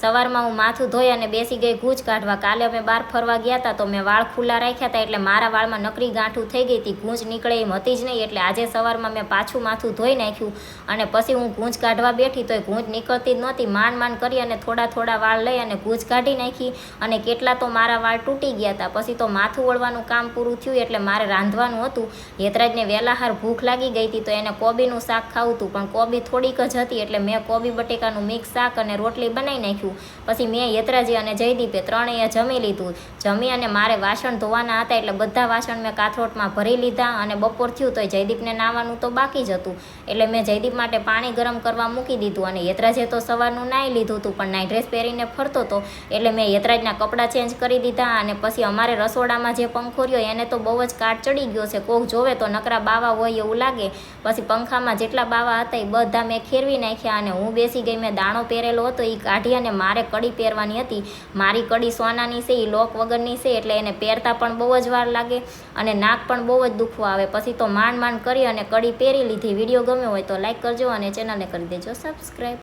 સવારમાં હું માથું ધોઈ અને બેસી ગઈ ગૂંચ કાઢવા. કાલે અમે બહાર ફરવા ગયા હતા તો મેં વાળ ખુલ્લા રાખ્યા હતા એટલે મારા વાળમાં નકરી ગાંઠું થઈ ગઈ હતી. ગૂંચ નીકળે એમ હતી જ નહીં એટલે આજે સવારમાં મેં પાછું માથું ધોઈ નાખ્યું અને પછી હું ગૂંચ કાઢવા બેઠી તો એ ગૂંચ નીકળતી જ નહોતી. માંડ માંડ કરી અને થોડા થોડા વાળ લઈ અને ગૂંચ કાઢી નાખી અને કેટલા તો મારા વાળ તૂટી ગયા હતા પછી તો માથું વળવાનું કામ પૂરું થયું એટલે મારે રાંધવાનું હતું. હેતરાજને વહેલાહાર ભૂખ લાગી ગઈ હતી તો એને કોબીનું શાક ખાવું હતું. પણ કોબી થોડીક જ હતી એટલે મેં કોબી બટેકાનું મિક્સ શાક અને રોટલી બનાવી નાખ્યું. પછી મેં યતરાજી અને જયદીપે ત્રણેય જમી લીધું. જમી અને મારે વાસણ ધોવાના હતા એટલે બધા વાસણ મેં કાથરોટમાં ભરી લીધા અને બપોર થયું તો જયદીપને નાવાનું તો બાકી જ હતું. એટલે મેં જયદીપ માટે પાણી ગરમ કરવા મૂકી દીધું અને યતરાજે તો સવારનું નાહી લીધું હતું, પણ નાઇટ ડ્રેસ પહેરીને ફરતો હતો એટલે મેં યતરાજના કપડાં ચેન્જ કરી દીધા અને પછી અમારે રસોડામાં જે પંખો રહ્યો એને તો બહુ જ કાટ ચડી ગયો છે. કોક જોવે તો નકરા બાવા હોય એવું લાગે. પછી પંખામાં જેટલા બાવા હતા એ બધા મેં ખેરવી નાખ્યા અને હું બેસી ગઈ, મેં દાણો પહેરેલો હતો એ કાઢી અને મારે કડી પહેરવાની હતી. મારી કડી સોનાની છે એ લોક વગરની છે, એટલે એને પહેરતા પણ બહુ જ વાર લાગે અને નાક પણ બહુ જ દુખવા આવે. પછી તો માંડ માંડ કરી અને કડી પહેરી લીધી. વીડિયો ગમ્યો હોય તો લાઈક કરજો અને ચેનલને કરી દેજો. સબસ્ક્રાઈબ